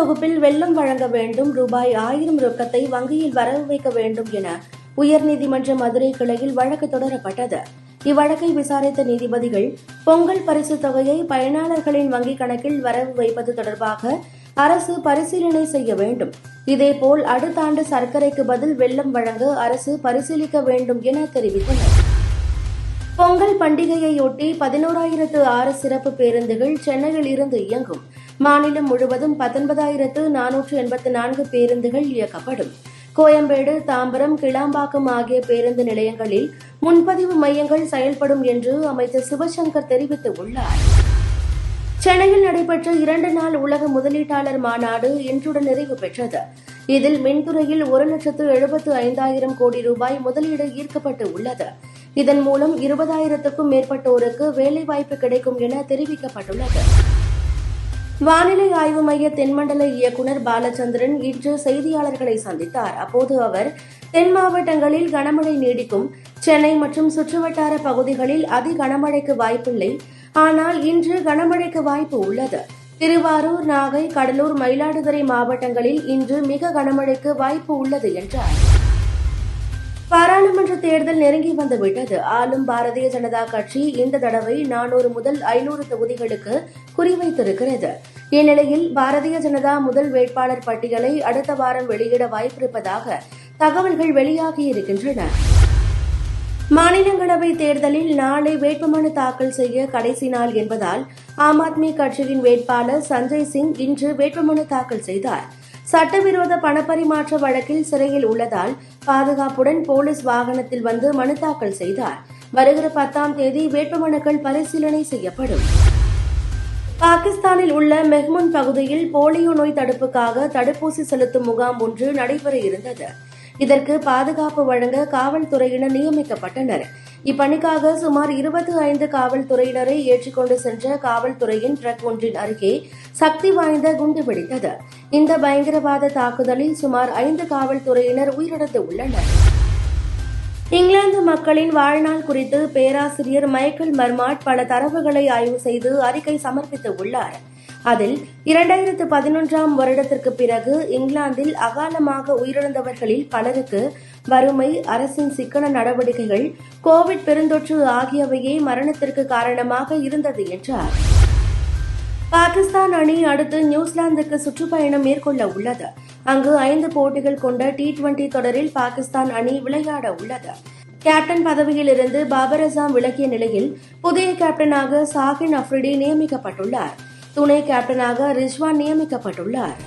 தொகுப்பில் வெள்ளம் வழங்க வேண்டும் ரூபாய் ஆயிரம் ரொக்கத்தை வங்கியில் வரவு வைக்க வேண்டும் என உயர்நீதிமன்ற மதுரை கிளையில் வழக்கு தொடரப்பட்டது. இவ்வழக்கை விசாரித்த நீதிபதிகள் பொங்கல் பரிசு தொகையை பயனாளர்களின் வங்கிக் கணக்கில் வரவு வைப்பது தொடர்பாக அரசு பரிசீலனை செய்ய வேண்டும். இதேபோல் அடுத்த ஆண்டு சர்க்கரைக்கு பதில் வெள்ளம் வழங்க அரசு பரிசீலிக்க வேண்டும் என தெரிவித்தனர். பொங்கல் பண்டிகையையொட்டி பதினோராயிரத்து ஆறு சிறப்பு பேருந்துகள் சென்னையில் இருந்து இயங்கும். மாநிலம் முழுவதும் பத்தொன்பதாயிரத்து நானூற்று எண்பத்து நான்கு பேருந்துகள் இயக்கப்படும். கோயம்பேடு தாம்பரம் கிளாம்பாக்கம் ஆகிய பேருந்து நிலையங்களில் முன்பதிவு மையங்கள் செயல்படும் என்று அமைச்சர் சிவசங்கர் தெரிவித்துள்ளார். சென்னையில் நடைபெற்ற இரண்டு நாள் உலக முதலீட்டாளர் மாநாடு இன்றுடன் நிறைவு பெற்றது. இதில் மின்துறையில் ஒரு லட்சத்து எழுபத்து ஐந்தாயிரம் கோடி ரூபாய் முதலீடு ஈர்க்கப்பட்டு உள்ளது. இதன் மூலம் இருபதாயிரத்துக்கும் மேற்பட்டோருக்கு வேலைவாய்ப்பு கிடைக்கும் என தெரிவிக்கப்பட்டுள்ளது. வானிலை ஆய்வு மைய தென்மண்டல இயக்குநர் பாலச்சந்திரன் இன்று செய்தியாளர்களை சந்தித்தார். அப்போது அவர் தென் மாவட்டங்களில் கனமழை நீடிக்கும். சென்னை மற்றும் சுற்றுவட்டார பகுதிகளில் அதி கனமழைக்கு வாய்ப்பில்லை. ஆனால் இன்று கனமழைக்கு வாய்ப்பு உள்ளது. திருவாரூர் நாகை கடலூர் மயிலாடுதுறை மாவட்டங்களில் இன்று மிக கனமழைக்கு வாய்ப்பு உள்ளது என்றார். பாராளுமன்ற தேர்தல் நெருங்கி வந்துவிட்டது. ஆளும் பாரதிய ஜனதா கட்சி இந்த தடவை நானூறு முதல் ஐநூறு தொகுதிகளுக்கு குறிவைத்திருக்கிறது. இந்நிலையில் பாரதிய ஜனதா முதல் வேட்பாளர் பட்டியலை அடுத்த வாரம் வெளியிட வாய்ப்பிருப்பதாக தகவல்கள் வெளியாகியிருக்கின்றன மாநிலங்களவை தேர்தலில் நாளை வேட்புமனு தாக்கல் செய்ய கடைசி நாள் என்பதால் ஆம் ஆத்மி கட்சியின் வேட்பாளர் சஞ்சய் சிங் இன்று வேட்புமனு தாக்கல் செய்தார். சட்டவிரோத பணப்பரிமாற்ற வழக்கில் சிறையில் உள்ளதால் பாதுகாப்புடன் போலீஸ் வாகனத்தில் வந்து மனு தாக்கல் செய்தார். வருகிற பத்தாம் தேதி வேட்புமனுக்கள் பரிசீலனை செய்யப்படும். பாகிஸ்தானில் உள்ள மெஹ்முன் பகுதியில் போலியோ நோய் தடுப்புக்காக தடுப்பூசி செலுத்தும் முகாம் ஒன்று நடைபெற இருந்தது. இதற்கு பாதுகாப்பு வழங்க காவல்துறையினர் நியமிக்கப்பட்டனர். இப்பணிக்காக சுமார் இருபத்தி ஐந்து காவல்துறையினரை ஏற்றிக்கொண்டு சென்ற காவல்துறையின் ட்ரக் ஒன்றின் அருகே சக்தி வாய்ந்த குண்டு வெடித்தது. இந்த பயங்கரவாத தாக்குதலில் சுமார் ஐந்து காவல்துறையினர் உயிரிழந்து உள்ளனர். இங்கிலாந்து மக்களின் வாழ்நாள் குறித்து பேராசிரியர் மைக்கேல் மர்மாட் பல தரவுகளை ஆய்வு செய்து அறிக்கை சமர்ப்பித்து உள்ளார். அதில் இரண்டாயிரத்து பதினொன்றாம் வருடத்திற்கு பிறகு இங்கிலாந்தில் அகாலமாக உயிரிழந்தவர்களில் பலருக்கு வறுமை அரசின் சிக்கன நடவடிக்கைகள் கோவிட் பெருந்தொற்று ஆகியவையே மரணத்திற்கு காரணமாக இருந்தது என்றார். பாகிஸ்தான் அணி அடுத்து நியூசிலாந்துக்கு சுற்றுப்பயணம் மேற்கொள்ள உள்ளது. அங்கு ஐந்து போட்டிகள் கொண்ட டி டுவெண்டி தொடரில் பாகிஸ்தான் அணி விளையாட உள்ளது. கேப்டன் பதவியிலிருந்து பாபர் அசாம் விலகிய நிலையில் புதிய கேப்டனாக சாகின் அப்ரிடி நியமிக்கப்பட்டுள்ளார். துணை கேப்டனாக ரிஸ்வான் நியமிக்கப்பட்டுள்ளார்.